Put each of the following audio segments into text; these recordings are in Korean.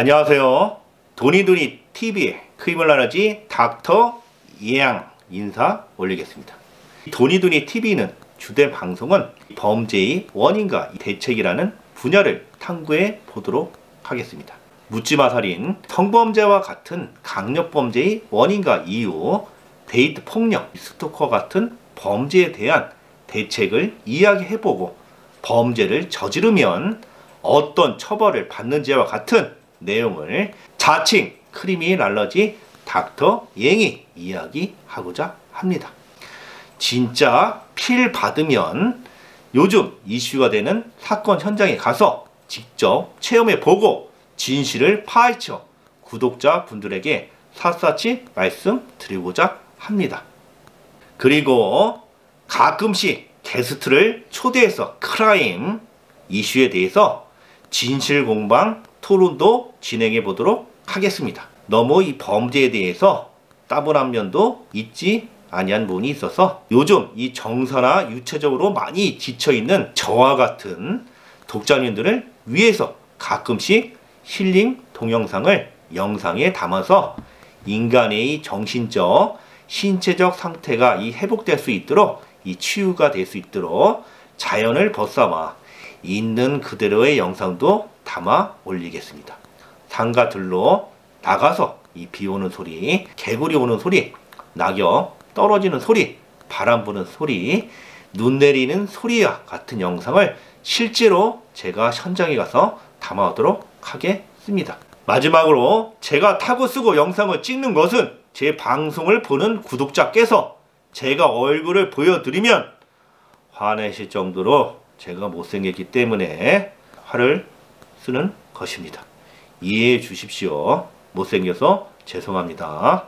안녕하세요. 도니도니 TV의 크리멀라지 닥터 예양 인사 올리겠습니다. 도니도니 TV는 주된 방송은 범죄의 원인과 대책이라는 분야를 탐구해 보도록 하겠습니다. 묻지마 살인, 성범죄와 같은 강력범죄의 원인과 이유, 데이트 폭력, 스토커 같은 범죄에 대한 대책을 이야기해보고 범죄를 저지르면 어떤 처벌을 받는지와 같은 내용을 자칭 크리미널러지 닥터 앵이 이야기하고자 합니다. 진짜 필 받으면 요즘 이슈가 되는 사건 현장에 가서 직접 체험해 보고 진실을 파헤쳐 구독자 분들에게 샅샅이 말씀드리고자 합니다. 그리고 가끔씩 게스트를 초대해서 크라임 이슈에 대해서 진실 공방 토론도 진행해 보도록 하겠습니다. 너무 이 범죄에 대해서 따분한 면도 있지 아니한 부분이 있어서 요즘 이 정서나 유체적으로 많이 지쳐있는 저와 같은 독자님들을 위해서 가끔씩 힐링 동영상을 영상에 담아서 인간의 정신적, 신체적 상태가 이 회복될 수 있도록 이 치유가 될 수 있도록 자연을 벗삼아 있는 그대로의 영상도 담아 올리겠습니다. 상가들로 나가서 이 비 오는 소리, 개구리 오는 소리, 낙엽 떨어지는 소리, 바람 부는 소리, 눈 내리는 소리와 같은 영상을 실제로 제가 현장에 가서 담아오도록 하겠습니다. 마지막으로 제가 타고 쓰고 영상을 찍는 것은 제 방송을 보는 구독자께서 제가 얼굴을 보여드리면 화내실 정도로 제가 못생겼기 때문에 화를 쓰는 것입니다. 이해해 주십시오. 못생겨서 죄송합니다.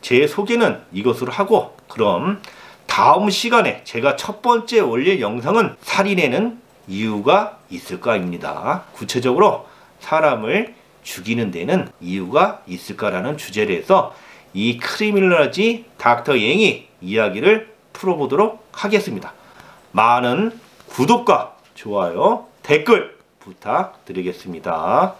제 소개는 이것으로 하고 그럼 다음 시간에 제가 첫 번째 올릴 영상은 살인에는 이유가 있을까입니다. 구체적으로 사람을 죽이는 데는 이유가 있을까라는 주제를 해서 이 크리밀러지 닥터 앵이 이야기를 풀어보도록 하겠습니다. 많은 구독과 좋아요, 댓글 부탁드리겠습니다.